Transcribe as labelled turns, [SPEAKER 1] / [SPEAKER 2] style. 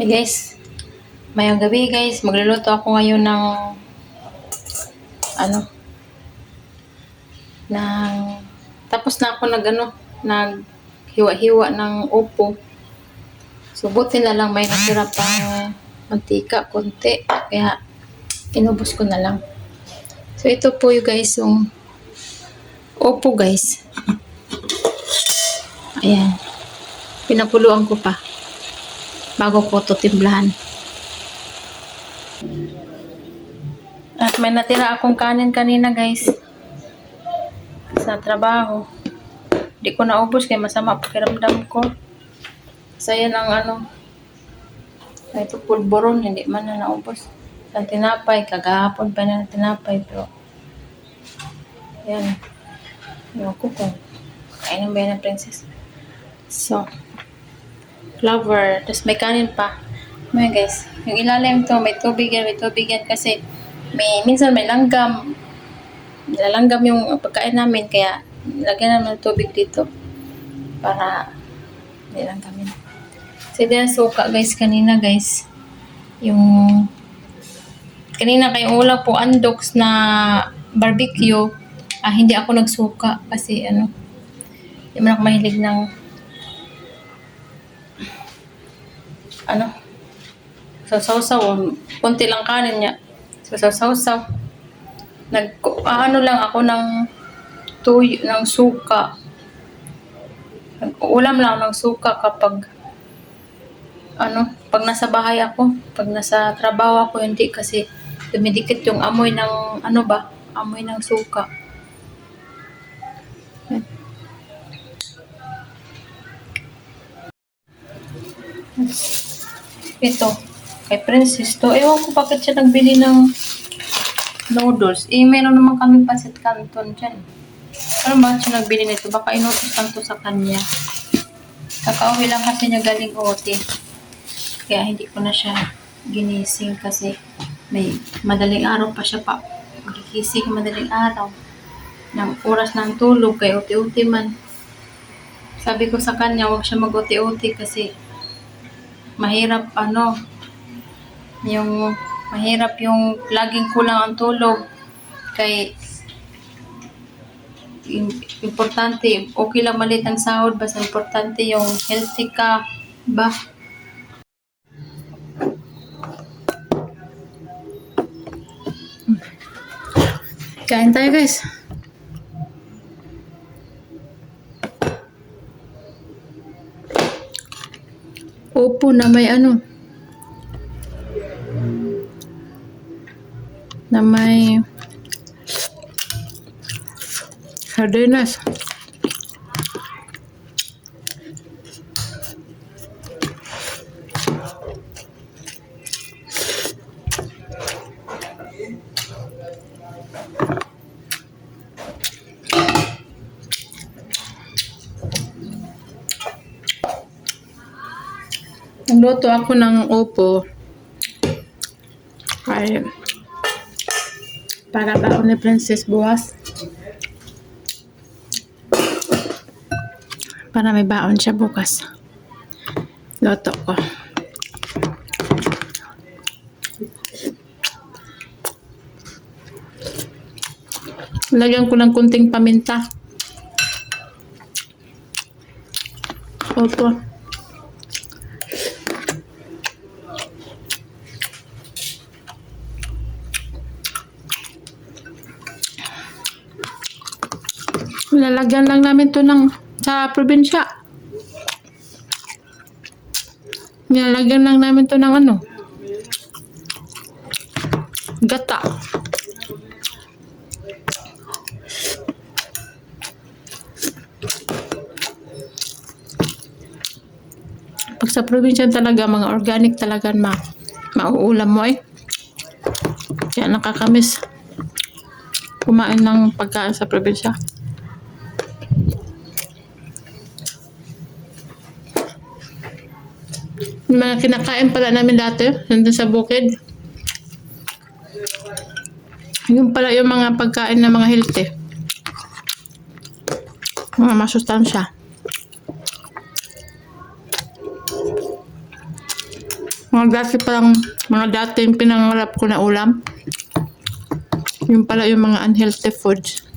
[SPEAKER 1] Hey guys, mayang gabi guys, magluluto ako ngayon ng ano ng tapos na ako nag ano nag hiwa-hiwa ng upo. So buti na lang may natira pang mantika konti kaya inubos ko na lang. So ito po yung guys yung upo guys. Ayan. Pinakuluan ko pa bago ko to timplahan. At may natira akong kanin kanina guys sa trabaho. Di ko naubos kaya masama pakiramdam ko. Kasi yan ang ano, ito pulburon, hindi man na naubos. Ang tinapay, kagahapon pa na tinapay, pero yan. Ewan ko kung kainan ba yan ng princess. So, flour. Tapos may kanin pa. May guys, yung ilalim to, may tubig yan, may tubig yan kasi may, minsan may langgam. Nilalanggam yung pagkain namin, kaya lagyan namin ng tubig dito para nilanggamin. Kasi din suka guys, kanina guys, yung kanina kayong ulam po andox na barbecue, ah, hindi ako nagsuka kasi ano, hindi man ako mahilig ng ano, sa sausaw, konti lang kanin niya. Sa sausaw, nag, ano lang ako ng tuy, ng suka. Nag-ulam lang ng suka kapag ano, pag nasa bahay ako, pag nasa trabaho ako, hindi kasi dumidikit yung amoy ng, ano ba, amoy ng suka. Yan. Ito, kay Princess to. Ewan ko bakit siya nagbili ng noodles. Eh, meron naman kami pasit canton dyan. Ano ba siya nagbili nito? Baka inutos lang to sa kanya. Kakauwi lang kasi niya galing OT. Kaya hindi ko na siya ginising kasi may madaling araw pa siya pa. Gigising madaling araw. Ng oras ng tulog kay OT-OT man. Sabi ko sa kanya, huwag siya mag-OT-OT kasi mahirap ano, yung mahirap yung laging kulang ang tulog. Kay im- importante okay lang malit ang sahod basta importante yung healthy ka ba? Kain tayo guys Opo na may ano na may sardinas. Nagluto ako ng opo. Ay, para baon ni Princess buwas. Para may baon siya bukas. Loto ko. Lagyan ko ng kunting paminta. Opo. Lalagyan lang namin to ng sa probinsya. Nilalagyan lang namin to ng ano. Gata. Pag sa probinsya talaga, mga organic talaga ma mauulam mo eh. Kaya nakakamiss kumain ng pagkain sa probinsya. Mga kinakain pala namin dati, nandun sa bukid. Yung pala yung mga pagkain na mga healthy. Mga masustansya. Mga dati parang, mga dating pinangarap ko na ulam. Yung pala yung mga unhealthy foods.